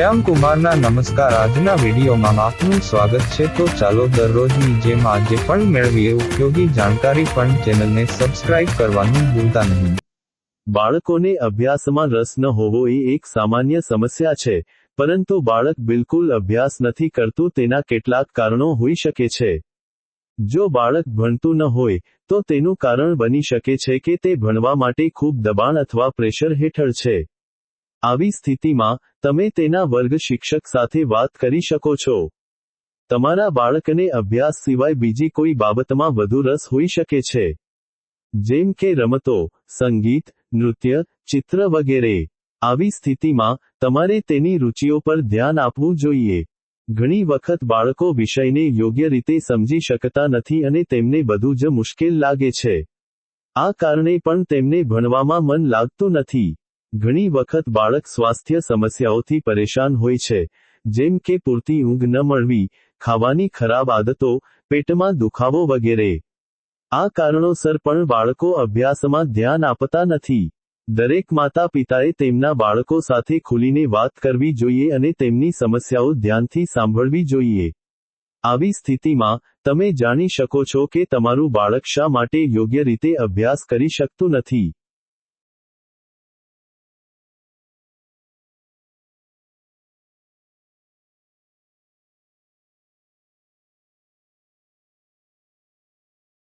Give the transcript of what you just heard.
શ્યામ કુમારના નમસ્કાર. આજના વિડીયોમાં આપનું સ્વાગત છે. તો ચાલો દરરોજની જેમ આજે પણ મેળવીએ. ઉપયોગી જાણકારી પણ ચેનલને સબસ્ક્રાઇબ કરવાનું ભૂલતા નહીં. બાળકોને અભ્યાસમાં રસ ન હોવો એ એક સામાન્ય સમસ્યા છે, પરંતુ બાળક બિલકુલ અભ્યાસ નથી કરતું, તેના કેટલાક કારણો હોઈ શકે છે. જો બાળક ભણતું ન હોય, તો તેનું કારણ બની શકે છે કે તે ભણવા માટે ખૂબ દબાણ અથવા પ્રેશર હેઠળ છે. આવી સ્થિતિમાં, તમે તેના વર્ગ શિક્ષક સાથે વાત કરી શકો છો. તમારા બાળકને અભ્યાસ સિવાય બીજી કોઈ બાબતમાં વધુ રસ હોઈ શકે છે. જેમ કે રમતો, સંગીત, નૃત્ય, ચિત્ર વગેરે. આવી સ્થિતિમાં, તમારે તેની રુચિઓ પર ધ્યાન આપવું જોઈએ. ઘણી વખત બાળકો વિષયને યોગ્ય રીતે સમજી શકતા નથી અને તેમને બધું જ મુશ્કેલ લાગે છે. આ કારણે પણ તેમને ભણવામાં મન લાગતું નથી. ઘણી વખત બાળક સ્વાસ્થ્ય સમસ્યાઓથી પરેશાન હોય છે, જેમ કે પૂરતી ઊંઘ ન મળવી, ખાવાની ખરાબ આદતો, પેટમાં દુખાવો વગેરે. આ કારણોસર પણ બાળકો અભ્યાસમાં ધ્યાન આપતા નથી. દરેક માતા પિતાએ તેમના બાળકો સાથે ખુલીને વાત કરવી જોઈએ અને તેમની સમસ્યાઓ ધ્યાનથી સાંભળવી જોઈએ. આવી સ્થિતિમાં, તમે જાણી શકો છો કે તમારું બાળક શા માટે યોગ્ય રીતે અભ્યાસ કરી શકતું નથી.